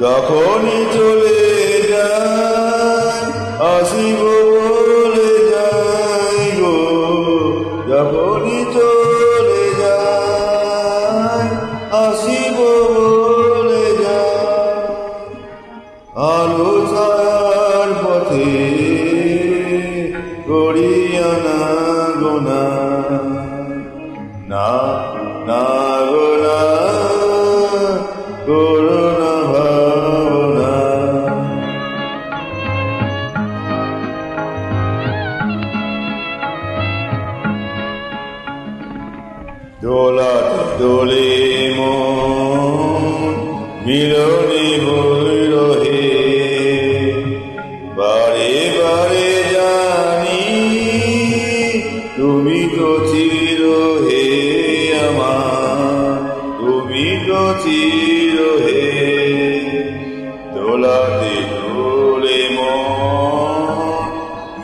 যখনই চলে যায় আসিব বলে যাই গো। যখনই চলে আসিব দোলাতে দোলে মন মিলনে বৈরহে বারে বারে জানি তুমি তো চির হে আমার, তুমি তো চির হে। দোলাতে দোলে মন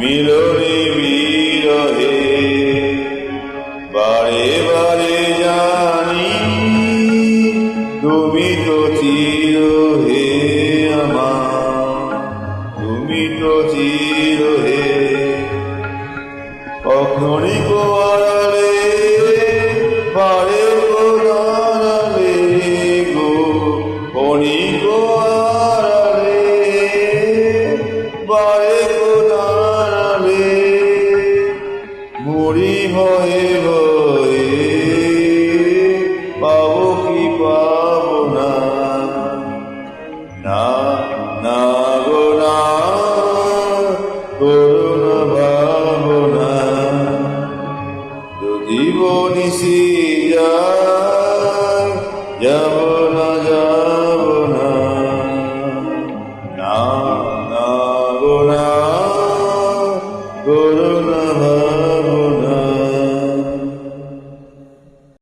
মিলনে বিরহে তো আমার, তুমি তো চির হে। অক্ষণিক আড়ালে বারে গো ক্ষণিক আড়ালে বারে আড়ালে মরি ভয়ে ভয়ে পাবো কি পাবো Ibo nisiyar yavla